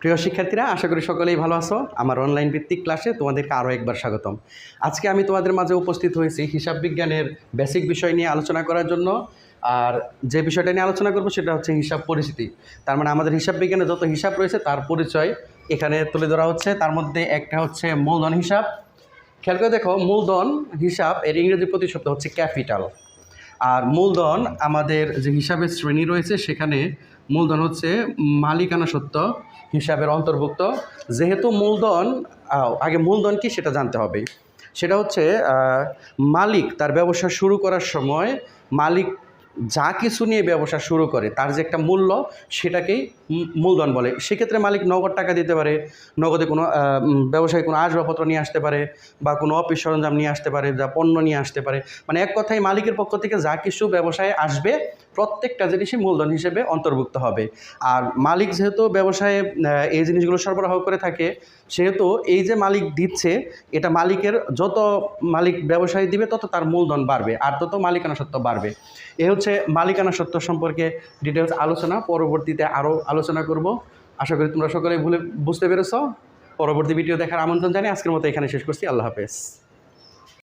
প্রিয় শিক্ষার্থীরা, আশা করি সকলেই ভালো আছো। আমার অনলাইন ভিত্তিক ক্লাসে তোমাদেরকে আরও একবার স্বাগতম। আজকে আমি তোমাদের মাঝে উপস্থিত হয়েছি হিসাব বিজ্ঞানের বেসিক বিষয় নিয়ে আলোচনা করার জন্য। আর যে বিষয়টা নিয়ে আলোচনা করব সেটা হচ্ছে হিসাব পরিস্থিতি। তার মানে আমাদের হিসাব বিজ্ঞানে যত হিসাব রয়েছে, তার পরিচয় এখানে তুলে ধরা হচ্ছে। তার মধ্যে একটা হচ্ছে মূলধন হিসাব। খেয়াল করে দেখো, মূলধন হিসাব এর ইংরেজি প্রতিশব্দ হচ্ছে ক্যাপিটাল। আর মূলধন আমাদের যে হিসাবের শ্রেণি রয়েছে, সেখানে মূলধন হচ্ছে মালিকানা সত্ত্ব হিসাবের অন্তর্ভুক্ত। যেহেতু মূলধন আগে মূলধন কি সেটা জানতে হবে। সেটা হচ্ছে মালিক তার ব্যবসা শুরু করার সময় মালিক যা কিছু নিয়ে ব্যবসা শুরু করে, তার যে একটা মূল্য, সেটাকেই মূলধন বলে। সেক্ষেত্রে মালিক নগদ টাকা দিতে পারে, নগদে কোনো ব্যবসায় কোনো আসবাবপত্র নিয়ে আসতে পারে বা কোনো অফিস সরঞ্জাম নিয়ে আসতে পারে, যা পণ্য নিয়ে আসতে পারে। মানে এক কথায় মালিকের পক্ষ থেকে যা কিছু ব্যবসায় আসবে প্রত্যেকটা জিনিসই মূলধন হিসেবে অন্তর্ভুক্ত হবে। আর মালিক যেহেতু ব্যবসায়ে এই জিনিসগুলো সরবরাহ করে থাকে, সেহেতু এই যে মালিক দিচ্ছে, এটা মালিকের যত মালিক ব্যবসায়ী দিবে, তত তার মূলধন বাড়বে, আর তত মালিকানা সত্ত্ব বাড়বে। এ হচ্ছে মালিকানা সত্ত্ব সম্পর্কে ডিটেলস আলোচনা। পরবর্তীতে আরও আলোচনা করব। আশা করি তোমরা সকলে ভুলে, বুঝতে পেরেছ। পরবর্তী ভিডিও দেখার আমন্ত্রণ জানিয়ে আজকের মতো এখানে শেষ করছি। আল্লাহ হাফেজ।